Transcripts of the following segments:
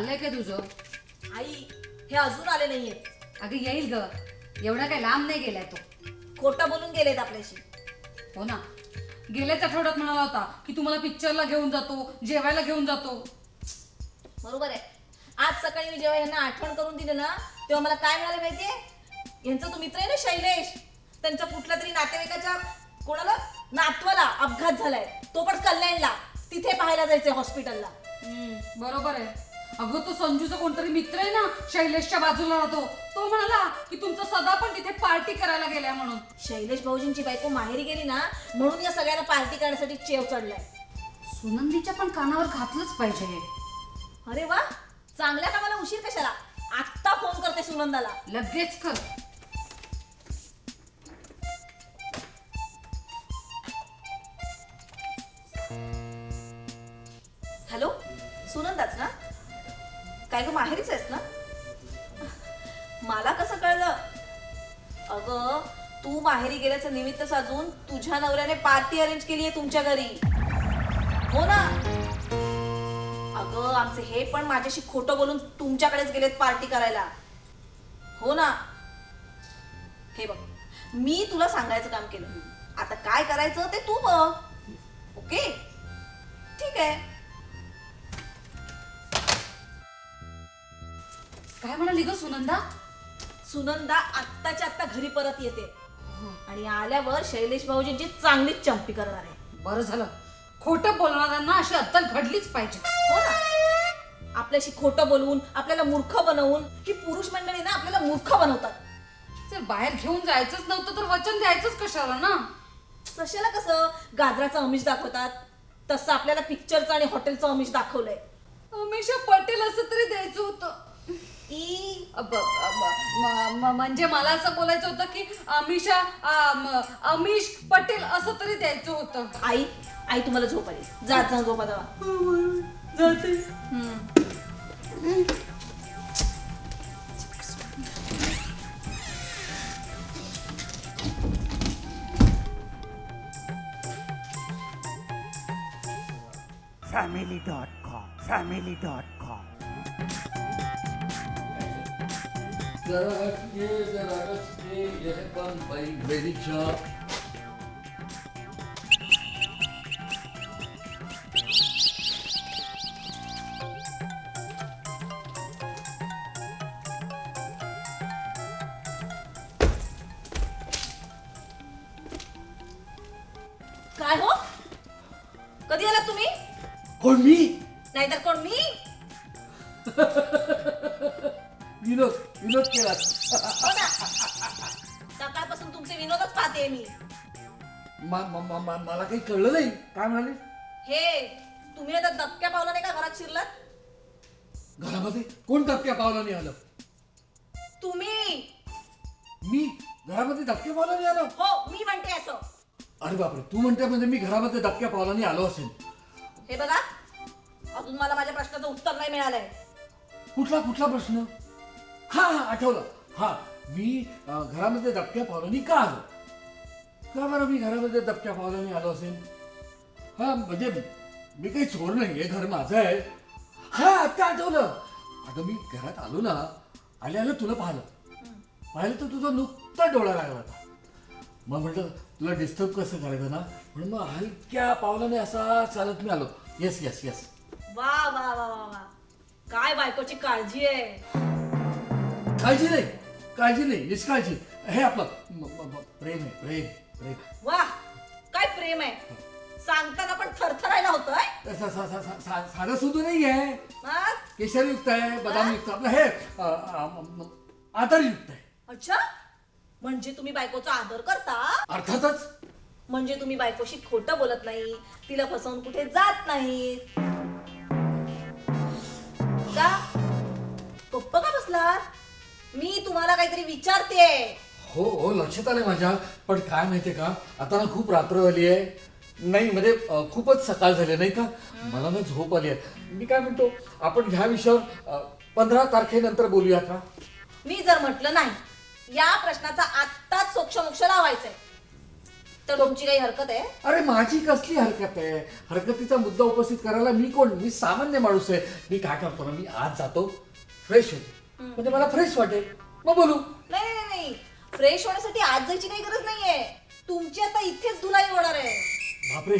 चाललंय काय तुझं? आई हे अजून आले नाहीये. अगं येईल ग. एवढा काय लांब नाही गेलाय तो. खोटं बोलून गेलेत आपल्याशी. हो ना. गेल्याच आठवड्यात म्हणाला होता की तुम्हाला पिक्चरला घेऊन जातो जेवायला घेऊन जातो. बरोबर आहे. आज सकाळी मी जेव्हा यांना आठवण करून दिली ना तेव्हा मला काय मिळालं माहितीये? यांचा तो मित्र आहे ना शैलेश. त्यांच्या कुठल्या तरी नातेवाईकाच्या कोणाला? नातवाला अपघात झालाय. तो पण कल्याणला. तिथे पाहायला जायचंय हॉस्पिटलला हम्म, बरोबर आहे. अगं तो संजूचा कोणतरी मित्र आहे ना शैलेशच्या बाजूला राहतो. तो म्हणाला की तुमचा सदा पण तिथे पार्टी करायला गेलाय म्हणून. शैलेश भाऊजींची बायको माहेरी गेली ना म्हणून या सगळ्यांना पार्टी करण्यासाठी चेव चढलाय. सुनंदीच्या पण कानावर घातलंच पाहिजे हे. अरे वा चांगल्या कामाला उशीर कशाला? आत्ता फोन करते सुनंदाला. लगेच कर. हॅलो सुनंदाच ना? काय ग माहेरीच आहेस ना? मला कसं कळलं? अगं तू माहेरी गेल्याचं निमित्त साधून तुझ्या नवऱ्याने पार्टी अरेंज केली आहे तुमच्या घरी. हो ना? अगं आमचे हे पण माझ्याशी खोटं बोलून तुमच्याकडेच गेलेत पार्टी करायला. हो ना? हे बघ मी तुला सांगायचं काम केलं. आता काय करायचं ते तू बघ. ओके? ठीक आहे. काय म्हणाली ग सुनंदा? सुनंदा आत्ताच्या आत्ता घरी परत येते. आणि आल्यावर शैलेश भाऊजींची चांगलीच चंपी करणार आहे. बरं झालं. खोटं बोलणाऱ्यांना अशी अत्तर घडलीच पाहिजे. हो ना. आपल्याशी खोटं बोलवून आपल्याला मूर्ख बनवून ही पुरुष मंडळी ना आपल्याला मूर्ख बनवतात. जर बाहेर घेऊन जायचंच नव्हतं तर वचन द्यायचंच कशाला ना? कशाला कसं? गाजराचं अमिष दाखवतात. तसं आपल्याला पिक्चरचं आणि हॉटेलचं अमिष दाखवलंय. अमिषा पटेल असं तरी द्यायचं होतं. ई म- म- म्हणजे मला असं बोलायचं होतं की अमिषा आ, म- अमिश पटेल असं तरी द्यायचं होतं. आई आई तुम्हाला झोप आली. जात जा झोपा जावा. जाते. फॅमिली डॉट जरा हटके जरा हटके यह पण बाई विनोदच पाहते मी. मा- मा- मा- मा- मला काही कळलं नाही. काय म्हणाले? हे तुम्ही आता दबक्या पावला नाही का घरात शिरलात? घरामध्ये कोण धक्क्या पावलाने आलं? तुम्ही. मी? घरामध्ये धक्क्या पावलाने आलो? हो मी म्हणते असं. अरे बापरे तू म्हणते म्हणजे मी घरामध्ये धक्क्या पावलाने आलो असेल. हे बघा अजून मला माझ्या प्रश्नाचं उत्तर नाही मिळालंय. कुठला कुठला प्रश्न? हा हा आठवलं. हा मी घरामध्ये दबक्या पावलांनी का आलो? का बरं मी घरामध्ये दबक्या पावलांनी आलो असेल? हा म्हणजे मी काही चोर नाही हे घर माझं आहे. हा आता आठवलं. अगं मी घरात आलो ना आले आलं तुला पाहिलं. पाहिलं तर तुझा नुकता डोळा लागला होता. मग म्हटलं तुला डिस्टर्ब कसं करायचं ना? म्हणून मग हलक्या पावलाने असा चालत मी आलो. येस येस येस वा वा वा वा वा. काय बायकोची काळजी आहे? काळजी नाही. काळजी नाही निष्काळजी. हे आपलं म- म- म- प्रेम आहे प्रेम प्रेम. वा काय प्रेम आहे? सांगताना पण थरथरायला होतोय? सा- सा- सा- सा- सा- साधं सुद्धा नाही आहे. मग? केशरयुक्त आहे बदामयुक्त. आपलं हे अ, अ, म- आदरयुक्त आहे. अच्छा? म्हणजे तुम्ही बायकोचा आदर करता? अर्थातच. म्हणजे तुम्ही बायकोशी खोटं बोलत नाही तिला फसवून कुठे जात नाही? का? गप्प का बसलात? मी तुम्हाला काहीतरी विचारते. हो हो लक्षात आलंय माझ्या. पण काय माहितीये का? आता ना खूप रात्र झाली आहे. नाही म्हणजे अ, खूपच सकाळ झाली आहे, नाही का? मला ना झोप आली आहे. मी काय म्हणतो आपण ह्या विषयावर पंधरा तारखेनंतर बोलूया का? मी जर म्हटलं नाही या प्रश्नाचा आत्ताच सोक्षमोक्ष लावायचंय. तर तुमची काही हरकत आहे? अरे माझी कसली हरकत आहे? हरकतीचा मुद्दा उपस्थित करायला मी कोण? मी सामान्य माणूस आहे. मी काय करतो ना मी आज जातो फ्रेश होतो. म्हणजे मला फ्रेश वाटेल. मग बोलू. नाही नाही नाही फ्रेश होण्यासाठी आज जायची काही गरज नाहीये. तुमची आता इथेच धुलाई होणार आहे. बापरे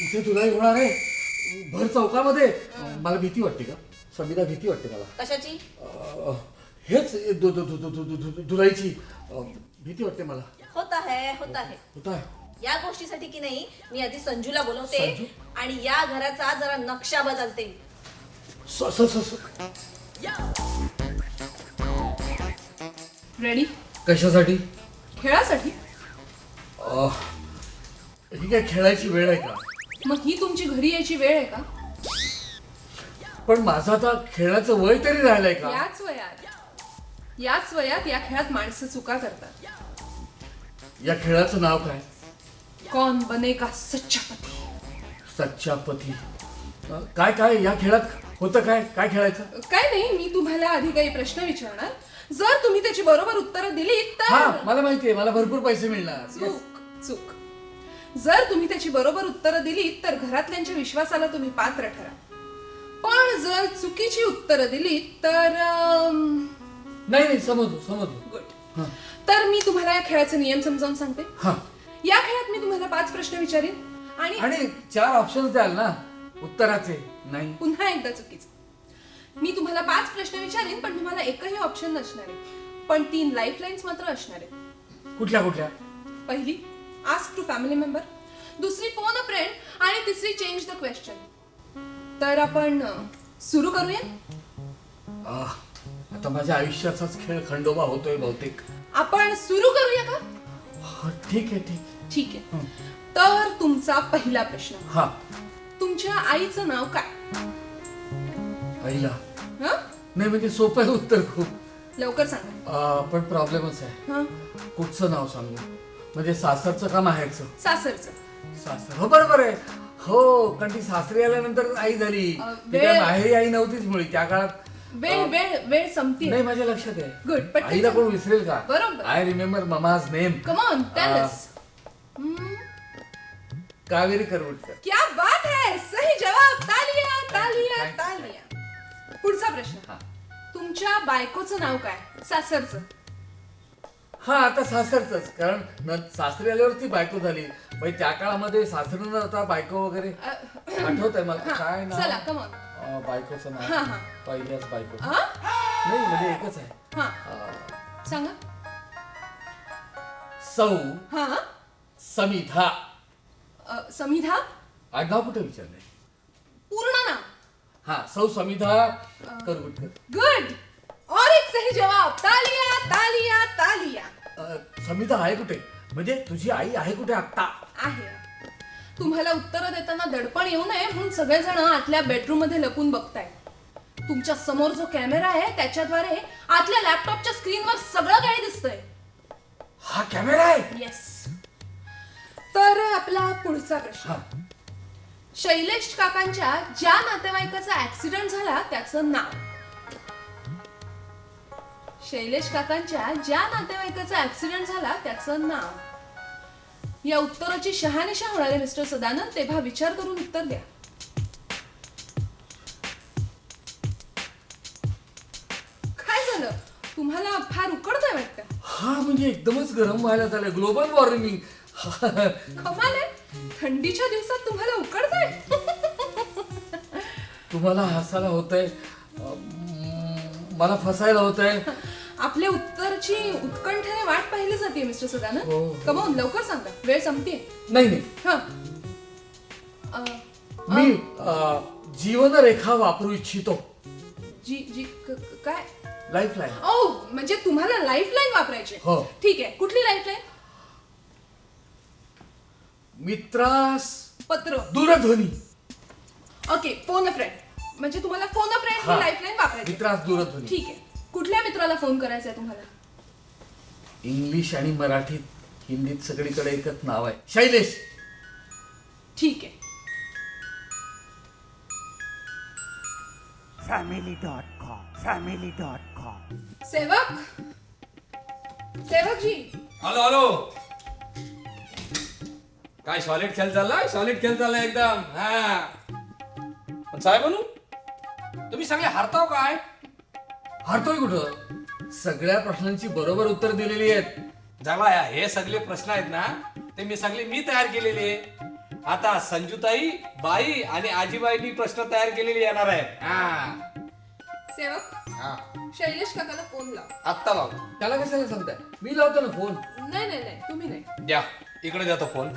इथे तुलाही होणार आहे? भर चौकामध्ये? मला भीती वाटते का? संविधा भीती वाटते मला. कशाची? अ, हेच दु- दु- दु- दु- दु- दु- दु- धुलाईची. अ, भीती वाटते मला. होत आहे होत आहे. होत आहे. या गोष्टीसाठी की नाही मी आधी संजूला बोलवते संजू? आणि या घराचा जरा नक्षा बदलते. स- स- स- स- रेडी कशासाठी? खेळासाठी. ही काय खेळायची वेळ आहे का? मग ही तुमची घरी यायची वेळ आहे का? पण माझं आता खेळाचं वय तरी राहिलंय का? याच वयात. याच वयात या खेळात माणसं चुका करतात. या खेळाचं नाव काय? कौन बनेगा सच्चा पती? सच्चा पती. अ, काय काय या खेळात होतं काय? काय खेळायचं? काय नाही मी तुम्हाला आधी काही प्रश्न विचारणार. जर तुम्ही त्याची बरोबर उत्तरं दिली हा तर मला माहितीये मला भरपूर पैसे मिळणार. Yes. चूक चूक. जर तुम्ही त्याची बरोबर उत्तरं दिली तर घरातल्यांच्या विश्वासाला तुम्ही पात्र ठरा. पण जर चुकीची उत्तरं दिली तर नाही नाही समजलो समजलो गुड हा. तर मी तुम्हाला या खेळाचे नियम समजावून सांगते. हा. या खेळात मी तुम्हाला पाच प्रश्न विचारीन. आणि आणि चार ऑप्शन द्याल ना उत्तराचे. नाही. पुन्हा एकदा चुकीचं. मी तुम्हाला पाच प्रश्न विचारीन पण तुम्हाला एकही ऑप्शन नसणार आहे. पण तीन लाईफ लाईन्स मात्र असणार आहेत. कुठल्या कुठल्या? पहिली आस्क टू फॅमिली मेंबर दुसरी फोन अ फ्रेंड आणि तिसरी चेंज द क्वेश्चन तर आपण सुरू करूया? आह, आता माझ्या आयुष्याचाच खेळ खंडोबा होतोय बहुतेक. आपण सुरू करूया का? हा, ठीक आहे ठीक. ठीक आहे. तर तुमचा पहिला प्रश्न. हा. तुमच्या आईचं नाव काय? आईला? हं? नाही म्हणजे सोपं आहे उत्तर खूप. लवकर सांगा. आह, पण प्रॉब्लेमच आहे. हं? कुठचं नाव सांगू? म्हणजे सासरचं का माहेरचं? सासरचं. सासर. हो बरोबर आहे. हो कारण ती सासरी आल्यानंतर आई झाली. अ, ती काय वेळ- माहेरी आई नव्हतीच मुळी. त्या काळात वेळ वेळ वेळ संपती नाही माझ्या लक्षात आहे. Good, पटकन आईला. कोण विसरेल का? बरोबर. I remember mama's name come on tell. अस कावेरी करवटकर. क्या बात है? सही जवाब. तालिया तालिया. तालिया. पुढचा प्रश्न. हा. तुमच्या बायकोचं नाव काय? सासरचं. हा आता सासरच कारण न- सासरी आल्यावरती बायको झाली. म्हणजे त्या काळामध्ये सासरं आता बायको वगैरे. अ, आठवत आहे मला. हा, काय नाव? चला कम ऑन अ, बायकोचं हा, नाव हा. पहिल्याच बायको. हा? नाही म्हणजे एकच आहे. हा. अ, सांगा. सौ हा. समिधा. अ, समिधा? आडनाव कुठे विचारलंय? पूर्ण नाव. हा सौ समिधा करगुटकर गुड और एक सही जवाब. तालिया तालिया तालिया. अ, समिधा आहे कुठे? म्हणजे तुझी आई आहे कुठे आत्ता? आहे. तुम्हाला उत्तरं देताना दडपण येऊ नये म्हणून सगळेजण आतल्या बेडरूममध्ये लपून बघताय. तुमच्यासमोर जो कॅमेरा आहे त्याच्याद्वारे आतल्या लॅपटॉपच्या स्क्रीनवर सगळं काही दिसतंय. हा कॅमेरा आहे? येस तर आपला पुढचा प्रश्न. शैलेश काकांच्या ज्या नातेवाईकाचा ऍक्सिडेंट झाला त्याचं नाव. शैलेश काकांच्या ज्या नातेवाईकाचा ऍक्सिडेंट झाला त्याचं नाव. या उत्तराची शहानिशा होणार मिस्टर सदानंद तेव्हा विचार करून उत्तर द्या. काय झालं? तुम्हाला फार उकडतंय वाटतं. हा म्हणजे एकदमच गरम व्हायला झालंय. ग्लोबल वॉर्मिंग कमाल आहे. थंडीच्या दिवसात तुम्हाला उकडतंय. तुम्हाला हसायला होतंय. अं, मला फसायला होतंय. आपल्या उत्तरची उत्कंठेने वाट पाहिली जाते मिस्टर हो. सदानंद कमवून लवकर सांगा. वेळ संपते नाही नाही. हा. अ, मी अ, जीवनरेखा वापरू इच्छितो. जी जी क- क- काय? लाईफ लाईन ओ म्हणजे तुम्हाला लाईफ लाईन वापरायची. हो. ठीक. आहे कुठली लाईफ लाईन मित्रास पत्र. दूरध्वनी. ओके फोन अ फ्रेंड म्हणजे तुम्हाला फोन अ फ्रेंड हा. ही लाईफ लाईन वापरायची. मित्रास दूरध्वनी. ठीक आहे. कुठल्या मित्राला फोन करायचा आहे तुम्हाला? इंग्लिश आणि मराठीत हिंदीत सगळीकडे एकच नाव आहे. शैलेश. ठीक आहे. Family dot com family dot com Sevak? Sevak ji hello hello काय सॉलिड खेळ चाललाय? सॉलिड खेळ चाललाय एकदम. हा. पण तुम्ही सगळे हारताव काय? हरतोय कुठं? सगळ्या प्रश्नांची बरोबर उत्तर दिलेली आहेत. या हे सगळे प्रश्न आहेत ना ते मी सगळे मी तयार केलेले आहे आता संजूताई बाई आणि आजीबाईंनी प्रश्न तयार केलेले येणार आहेत. हा. सेवक हा. शैलेश काकाला फोन लाव. आत्ता लाव. त्याला कशाला सांगताय? मी लावतो ना फोन. नाही नाही नाही तुम्ही नाही. द्या इकडे देतो फोन.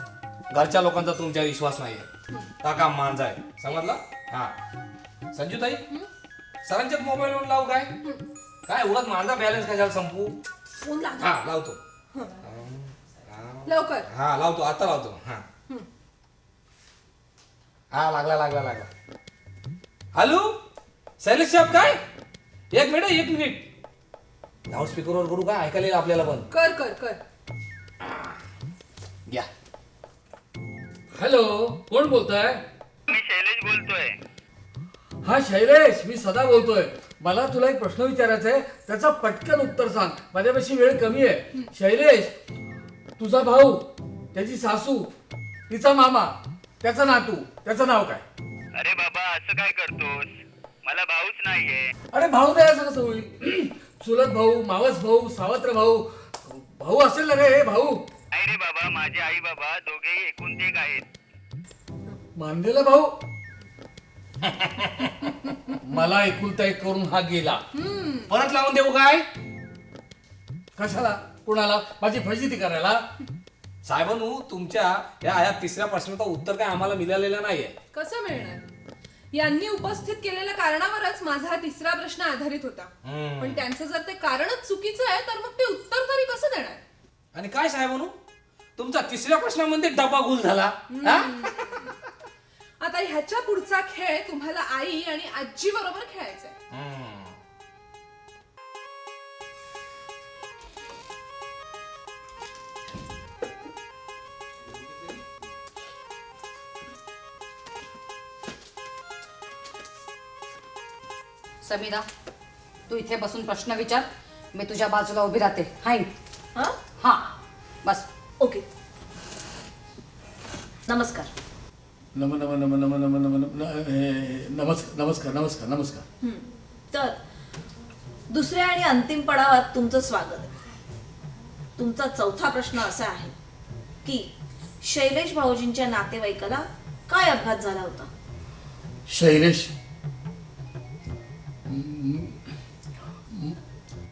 घरच्या लोकांचा तुमच्यावर विश्वास नाहीये. काका मांजा आहे. समजला? हा. संजूताई सरांच्याच मोबाईलवर लावू काय? काय उगाच माझा बॅलन्स कशाला संपू? फोन लाव हा लावतो. लवकर. हा लावतो. आता लावतो. हा. हा. लागला लागला लागला. हॅलो? शैलेश साहेब काय? एक मिनिट एक मिनिट. लाऊड स्पीकरवर करू का? ऐकायला येईल आपल्याला पण. कर कर कर. घ्या हॅलो कोण बोलताय? मी शैलेश बोलतोय. हा शैलेश मी सदा बोलतोय. मला तुला एक प्रश्न विचारायचा आहे. त्याचा पटकन उत्तर सांग. माझ्यापाशी वेळ कमी आहे. शैलेश तुझा भाऊ त्याची सासू तिचा मामा त्याचा नातू त्याचं नाव काय? अरे बाबा असं काय करतोस? मला भाऊच नाहीये. अरे भाऊ नाही असं कसं होईल? चुलत भाऊ मावस भाऊ सावत्र भाऊ. भाऊ असेल ना रे हे भाऊ? नाही रे बाबा माझे आई बाबा दोघेही एकूण एक आहेत. मानलेला भाऊ. मला एकुलता एक करून हा गेला. परत लावून देऊ काय? कशाला? कुणाला? माझी फजिती करायला? साहेबांनो तुमच्या या या तिसऱ्या प्रश्नाचं उत्तर काय आम्हाला मिळालेलं नाहीये. कसं मिळणार? यांनी उपस्थित केलेल्या कारणावरच माझा हा तिसरा प्रश्न आधारित होता. पण त्यांचं जर ते कारणच चुकीचं आहे तर मग ते उत्तर तरी कसं देणार? आणि काय साहेबांनो? तुमचा तिसऱ्या प्रश्नामध्ये डबा गुल झाला हा? आता ह्याच्या पुढचा खेळ तुम्हाला आई आणि आजी बरोबर खेळायचा आहे हम्म. समीरा तू इथे बसून प्रश्न विचार. मी तुझ्या बाजूला उभी राहते. हाय. हा? हा बस. ओके. नमस्कार. नम नम नम नम नम नम नमस्कार नमस्कार नमस्कार. नमस्कार तर दुसऱ्या आणि अंतिम पडावात तुमचं स्वागत. आहे तुमचा चौथा प्रश्न असा आहे की शैलेश भाऊजींच्या नातेवाईकाला काय अपघात झाला होता? शैलेश? म- म-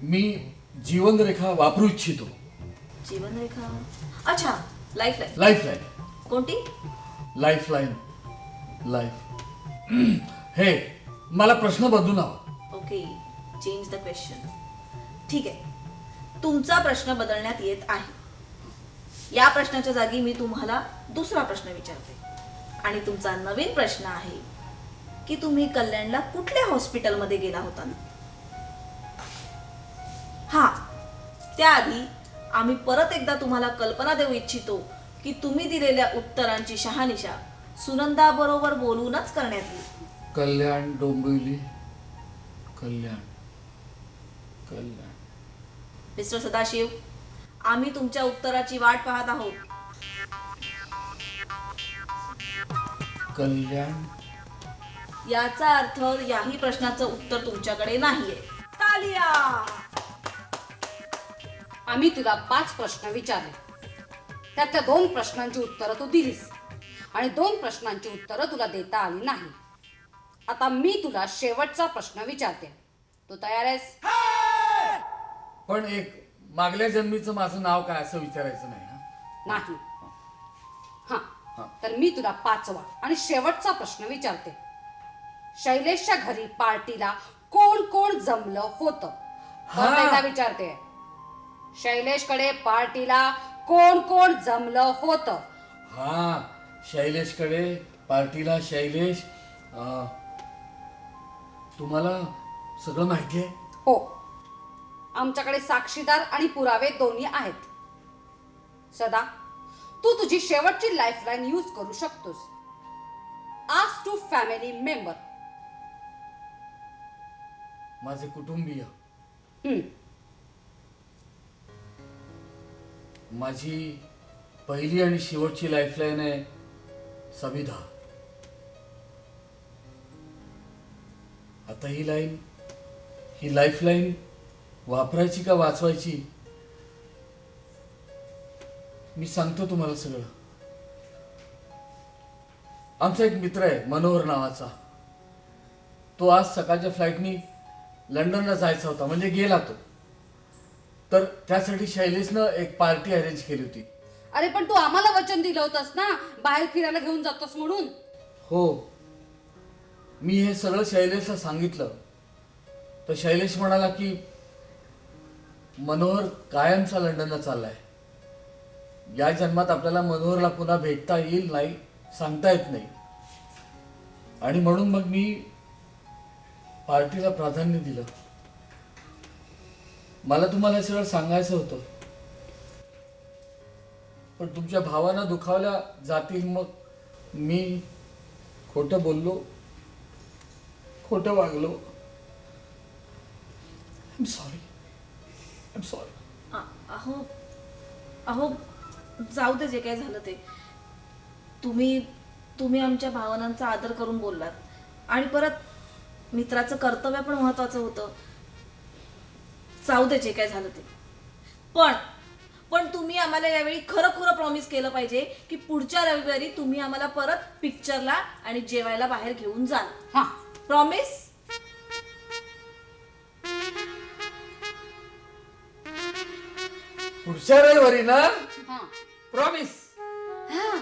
मी जीवनरेखा वापरू इच्छितो. जीवनरेखा. अच्छा लाईफ लाईन लाईफ लाईन कोणती? लाईफ लाईन लाईफ हे मला प्रश्न बदलून हवा ओके चेंज द क्वेश्चन ठीक आहे. तुमचा प्रश्न बदलण्यात येत आहे. या प्रश्नाच्या जागी मी तुम्हाला दुसरा प्रश्न विचारते. आणि तुमचा नवीन प्रश्न आहे की तुम्ही कल्याणला कुठल्या हॉस्पिटलमध्ये गेला होता? हा त्याआधी आम्ही परत एकदा तुम्हाला कल्पना देऊ इच्छितो की तुम्ही दिलेल्या उत्तरांची शहानिशा सुनंदा बरोबर बोलूनच करण्यात येईल. कल्याण डोंबिवली. कल्याण. कल्याण. मिस्टर सदाशिव आम्ही तुमच्या उत्तराची वाट पाहत आहोत. कल्याण. याचा अर्थ याही प्रश्नाचं उत्तर तुमच्याकडे नाहीये. तालिया आम्ही तुला पाच प्रश्न विचारले. त्यातल्या दोन प्रश्नांची उत्तरं तू दिलीस आणि दोन प्रश्नांची उत्तरं तुला देता आली नाही. आता मी तुला शेवटचा प्रश्न विचारते. तू तयार आहेस? पण एक मागल्या जन्मीचं माझं नाव काय असं विचारायचं नाही हा? नाही. हा. तर मी तुला पाचवा आणि शेवटचा प्रश्न विचारते. शैलेशच्या घरी पार्टीला कोण कोण जमलं होतं? हा. विचारते. शैलेशकडे पार्टीला कोण कोण जमलं होतं? हा शैलेशकडे पार्टीला शैलेश अं, तुम्हाला सगळं माहिती आहे? हो. आमच्याकडे साक्षीदार आणि पुरावे दोन्ही आहेत. सदा तू तुझी शेवटची लाईफलाईन यूज करू शकतोस. आज टू फॅमिली मेंबर माझे कुटुंबीय. माझी पहिली आणि शेवटची लाईफलाईन आहे सविधा आता ही लाईन ही लाईफलाईन वापरायची का वाचवायची? मी सांगतो तुम्हाला सगळं. आमचा एक मित्र आहे मनोहर नावाचा. तो आज सकाळच्या फ्लाईटनी लंडनला जायचा होता म्हणजे गेला तो. तर त्यासाठी शैलेशनं एक पार्टी अरेंज केली होती. अरे पण तू आम्हाला वचन दिलं होतंस ना? बाहेर फिरायला घेऊन जातोस म्हणून. हो. मी हे सगळं शैलेशला सांगितलं. तर शैलेश म्हणाला की मनोहर कायमचा लंडनला चाललाय. या जन्मात आपल्याला मनोहरला पुन्हा भेटता येईल नाही सांगता येत नाही. आणि म्हणून मग मी पार्टीला प्राधान्य दिलं. मला तुम्हाला सरळ सगळं सांगायचं होतं. पण तुमच्या भावांना दुखावल्या जातील मग मी खोटं बोललो खोटं वागलो. आय सॉरी आय सॉरी आ- अहो अहो जाऊ दे जे काय झालं ते. तुम्ही तुम्ही आमच्या भावनांचा आदर करून बोललात. आणि परत मित्राचं कर्तव्य पण महत्वाचं होतं. जाऊ दे जे काय झालं ते. पण पण तुम्ही आम्हाला यावेळी खरं खरं प्रॉमिस केलं पाहिजे की पुढच्या रविवारी तुम्ही आम्हाला परत पिक्चरला आणि जेवायला बाहेर घेऊन जाल. हा. प्रॉमिस पुढच्या रविवारी ना? हा. प्रॉमिस ही.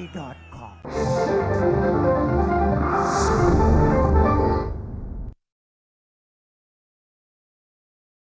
Family dot com